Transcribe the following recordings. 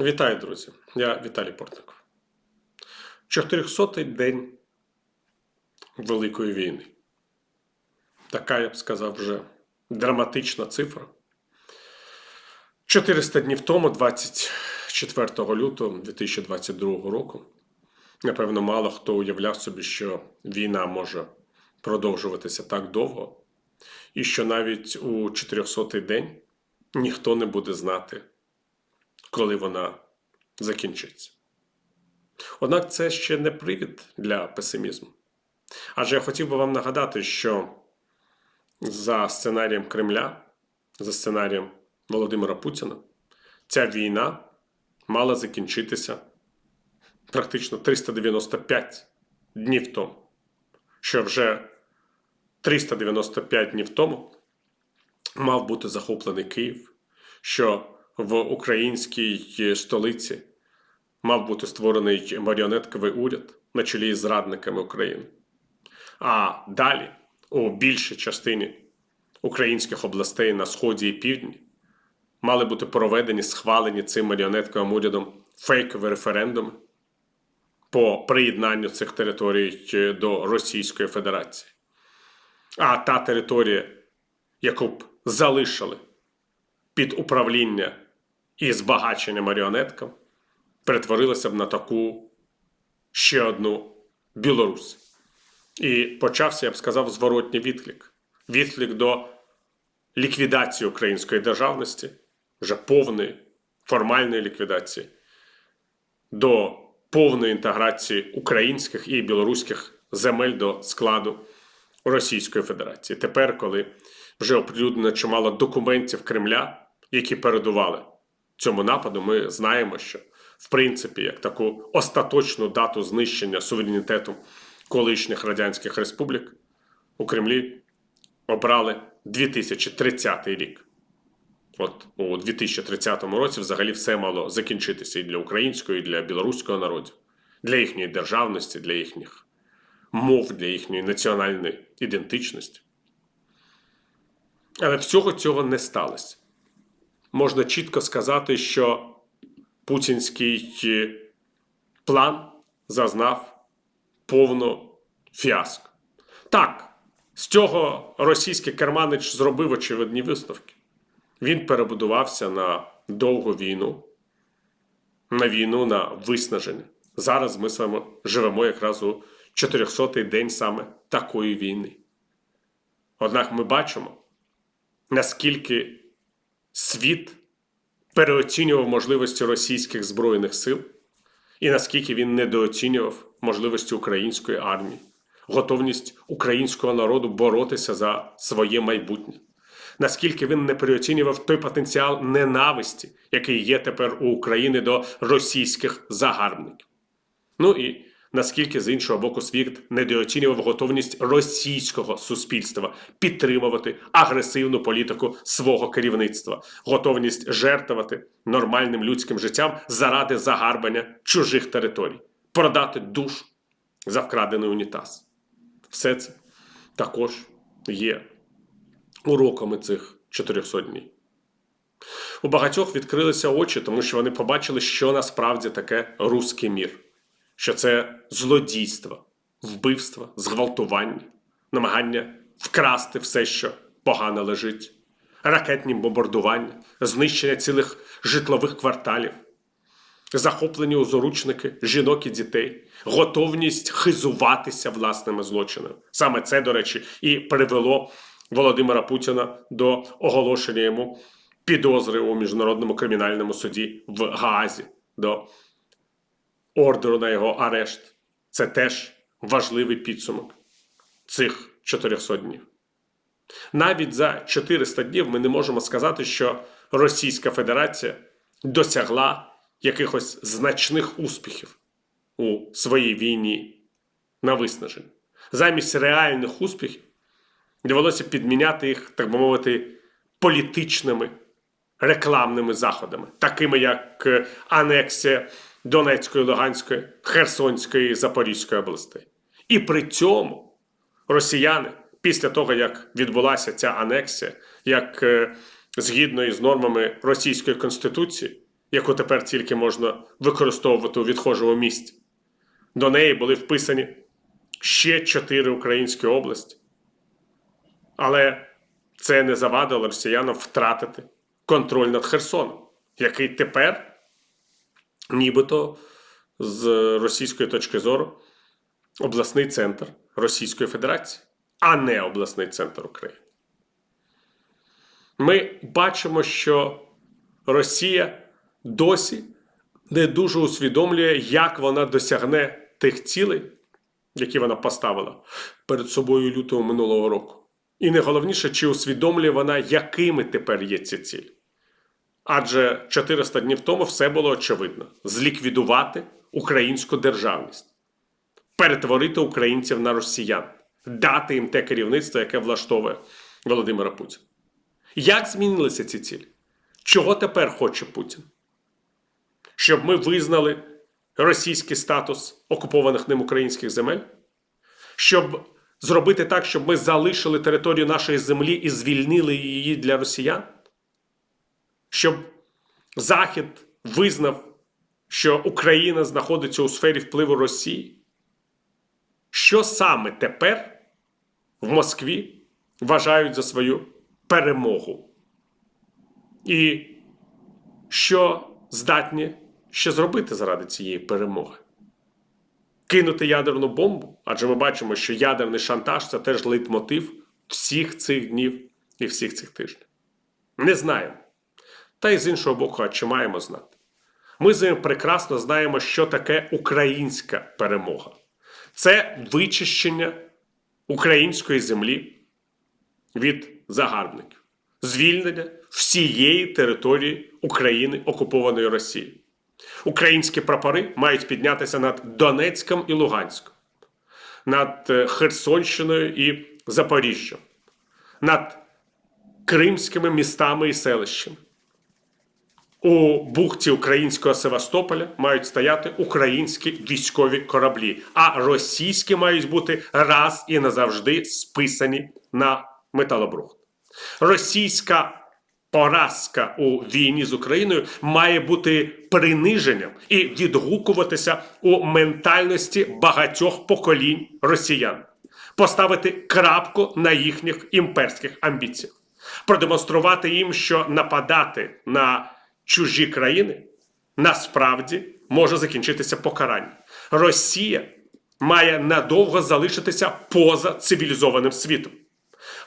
Вітаю, друзі! Я Віталій Портников. 400-й день Великої війни. Така, я б сказав, вже драматична цифра. 400 днів тому, 24 лютого 2022 року, напевно, мало хто уявляв собі, що війна може продовжуватися так довго, і що навіть у 400-й день ніхто не буде знати коли вона закінчиться. Однак це ще не привід для песимізму. Адже я хотів би вам нагадати, що за сценарієм Кремля, за сценарієм Володимира Путіна, ця війна мала закінчитися практично 395 днів тому. Що вже 395 днів тому мав бути захоплений Київ. що в українській столиці мав бути створений маріонетковий уряд на чолі з зрадниками України. А далі, у більшій частині українських областей на сході і півдні, мали бути проведені схвалені цим маріонетковим урядом фейкові референдуми по приєднанню цих територій до Російської Федерації. А та територія, яку б залишили під управління і збагачення маріонеткам перетворилося б на таку ще одну Білорусь. І почався, я б сказав, зворотній відклик. Відклик до ліквідації української державності, вже повної формальної ліквідації, до повної інтеграції українських і білоруських земель до складу Російської Федерації. Тепер, коли вже оприлюднено чимало документів Кремля, які передували цьому нападу, ми знаємо, що в принципі як таку остаточну дату знищення суверенітету колишніх радянських республік у Кремлі обрали 2030 рік. От у 2030 році взагалі все мало закінчитися і для українського, і для білоруського народів, для їхньої державності, для їхніх мов, для їхньої національної ідентичності. Але всього цього не сталося можна чітко сказати, що путінський е, план зазнав повну фіаско. Так, з цього російський керманич зробив очевидні висновки. Він перебудувався на довгу війну, на війну на виснаження. Зараз ми з вами живемо якраз у 400-й день саме такої війни. Однак ми бачимо, наскільки світ переоцінював можливості російських збройних сил і наскільки він недооцінював можливості української армії, готовність українського народу боротися за своє майбутнє. Наскільки він не переоцінював той потенціал ненависті, який є тепер у України до російських загарбників. Ну і наскільки з іншого боку світ недооцінював готовність російського суспільства підтримувати агресивну політику свого керівництва, готовність жертвувати нормальним людським життям заради загарбання чужих територій, продати душу за вкрадений унітаз. Все це також є уроками цих 400 днів. У багатьох відкрилися очі, тому що вони побачили, що насправді таке руський мір що це злодійство, вбивство, зґвалтування, намагання вкрасти все, що погано лежить, ракетні бомбардування, знищення цілих житлових кварталів, захоплені у заручники жінок і дітей, готовність хизуватися власними злочинами. Саме це, до речі, і привело Володимира Путіна до оголошення йому підозри у міжнародному кримінальному суді в Гаазі. до ордеру на його арешт. Це теж важливий підсумок цих 400 днів. Навіть за 400 днів ми не можемо сказати, що Російська Федерація досягла якихось значних успіхів у своїй війні на виснаження. Замість реальних успіхів довелося підміняти їх, так би мовити, політичними рекламними заходами, такими як е, анексія Донецької, Луганської, Херсонської Запорізької областей. І при цьому росіяни, після того, як відбулася ця анексія, як е, згідно із нормами Російської Конституції, яку тепер тільки можна використовувати у відхожому місті. До неї були вписані ще чотири українські області. Але це не завадило росіянам втратити контроль над Херсоном, який тепер, нібито з російської точки зору, обласний центр Російської Федерації, а не обласний центр України. Ми бачимо, що Росія досі не дуже усвідомлює, як вона досягне тих цілей, які вона поставила перед собою лютого минулого року. І найголовніше, чи усвідомлює вона, якими тепер є ці цілі. Адже 400 днів тому все було очевидно: зліквідувати українську державність, перетворити українців на росіян, дати їм те керівництво, яке влаштовує Володимира Путіна. Як змінилися ці цілі? Чого тепер хоче Путін? Щоб ми визнали російський статус окупованих ним українських земель? Щоб зробити так, щоб ми залишили територію нашої землі і звільнили її для росіян? Щоб Захід визнав, що Україна знаходиться у сфері впливу Росії? Що саме тепер в Москві вважають за свою перемогу? І що здатні ще зробити заради цієї перемоги? Кинути ядерну бомбу? Адже ми бачимо, що ядерний шантаж це теж лейтмотив всіх цих днів і всіх цих тижнів. Не знаємо. Та й з іншого боку, а чи маємо знати? Ми з вами прекрасно знаємо, що таке українська перемога. Це вичищення української землі від загарбників, звільнення всієї території України, окупованої Росією. Українські прапори мають піднятися над Донецьком і Луганськом, над е, Херсонщиною і Запоріжжям, над кримськими містами і селищами. У бухті українського Севастополя мають стояти українські військові кораблі, а російські мають бути раз і назавжди списані на металобрухт. Російська поразка у війні з Україною має бути приниженням і відгукуватися у ментальності багатьох поколінь росіян, поставити крапку на їхніх імперських амбіціях, продемонструвати їм, що нападати на чужі країни насправді може закінчитися покаранням. Росія має надовго залишитися поза цивілізованим світом.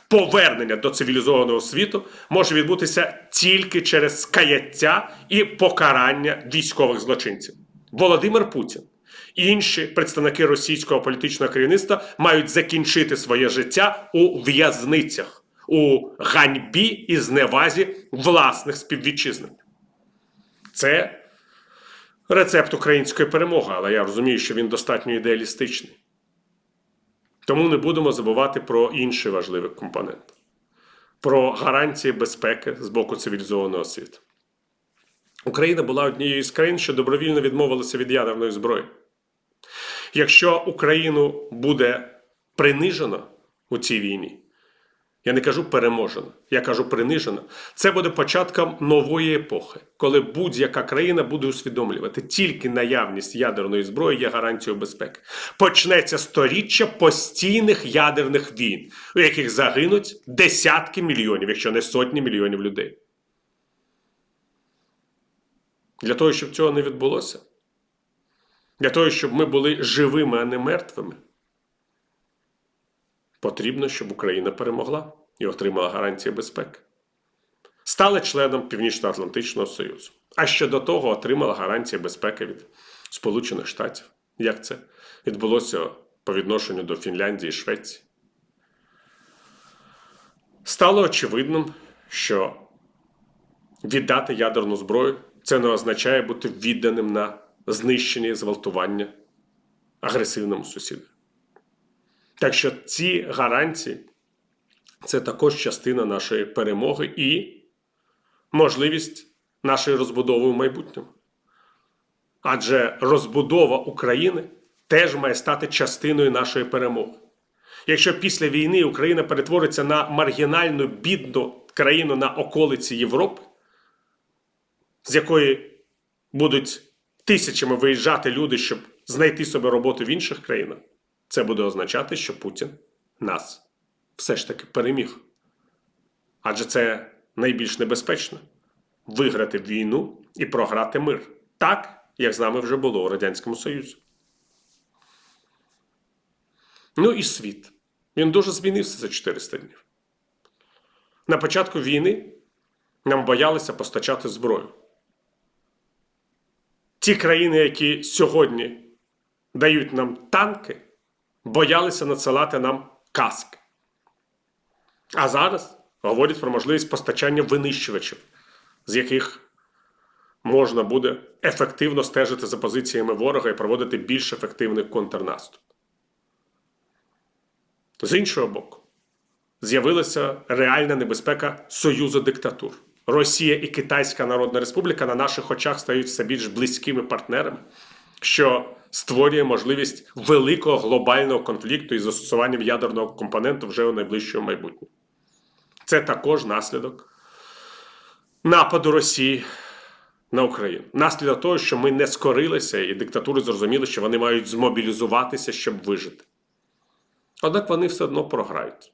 Повернення до цивілізованого світу може відбутися тільки через скаяття і покарання військових злочинців. Володимир Путін і інші представники російського політичного керівництва мають закінчити своє життя у в'язницях, у ганьбі і зневазі власних співвітчизників. Це рецепт української перемоги, але я розумію, що він достатньо ідеалістичний. Тому не будемо забувати про інший важливий компонент: про гарантії безпеки з боку цивілізованого світу. Україна була однією з країн, що добровільно відмовилася від ядерної зброї. Якщо Україну буде принижено у цій війні, я не кажу переможено, я кажу принижено. Це буде початком нової епохи, коли будь-яка країна буде усвідомлювати, тільки наявність ядерної зброї є гарантією безпеки. Почнеться сторіччя постійних ядерних війн, у яких загинуть десятки мільйонів, якщо не сотні мільйонів людей. Для того, щоб цього не відбулося, для того, щоб ми були живими, а не мертвими. Потрібно, щоб Україна перемогла і отримала гарантії безпеки. Стала членом Північно-Атлантичного Союзу. А ще до того отримала гарантії безпеки від Сполучених Штатів. Як це відбулося по відношенню до Фінляндії і Швеції? Стало очевидним, що віддати ядерну зброю це не означає бути відданим на знищення і зґвалтування агресивному сусіду. Так що ці гарантії це також частина нашої перемоги і можливість нашої розбудови в майбутньому. Адже розбудова України теж має стати частиною нашої перемоги. Якщо після війни Україна перетвориться на маргінальну бідну країну на околиці Європи, з якої будуть тисячами виїжджати люди, щоб знайти собі роботу в інших країнах, це буде означати, що Путін нас все ж таки переміг. Адже це найбільш небезпечно виграти війну і програти мир. Так, як з нами вже було у Радянському Союзі. Ну і світ. Він дуже змінився за 400 днів. На початку війни нам боялися постачати зброю. Ті країни, які сьогодні дають нам танки, боялися надсилати нам каски. А зараз говорять про можливість постачання винищувачів, з яких можна буде ефективно стежити за позиціями ворога і проводити більш ефективний контрнаступ. З іншого боку, з'явилася реальна небезпека союзу диктатур. Росія і Китайська Народна Республіка на наших очах стають все більш близькими партнерами, що створює можливість великого глобального конфлікту із застосуванням ядерного компоненту вже у найближчому майбутньому. Це також наслідок нападу Росії на Україну. Наслідок того, що ми не скорилися, і диктатури зрозуміли, що вони мають змобілізуватися, щоб вижити. Однак вони все одно програють.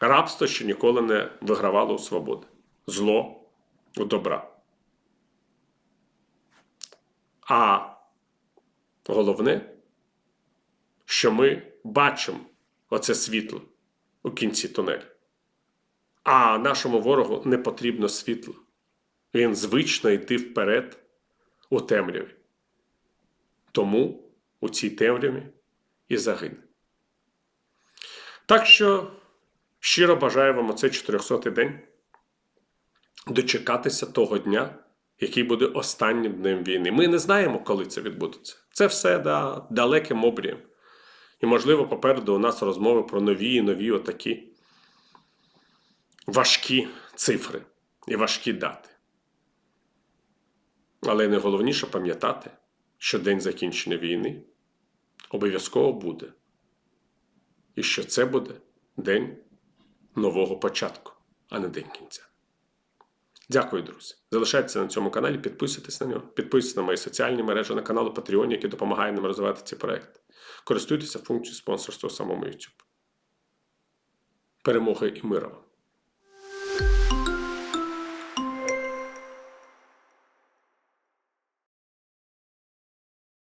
Рабство ще ніколи не вигравало у свободи. Зло у добра. А головне, що ми бачимо оце світло у кінці тунелю. А нашому ворогу не потрібно світло. Він звично йти вперед у темряві. Тому у цій темряві і загине. Так що щиро бажаю вам оцей 400-й день дочекатися того дня, який буде останнім днем війни. Ми не знаємо, коли це відбудеться. Це все да, далеким обрієм. І, можливо, попереду у нас розмови про нові і нові отакі важкі цифри і важкі дати. Але найголовніше пам'ятати, що день закінчення війни обов'язково буде. І що це буде день нового початку, а не день кінця. Дякую, друзі. Залишайтеся на цьому каналі, підписуйтесь на нього, підписуйтесь на мої соціальні мережі на канал Patreon, який допомагає нам розвивати ці проекти. Користуйтеся функцією спонсорства самому YouTube. Перемоги і мира вам!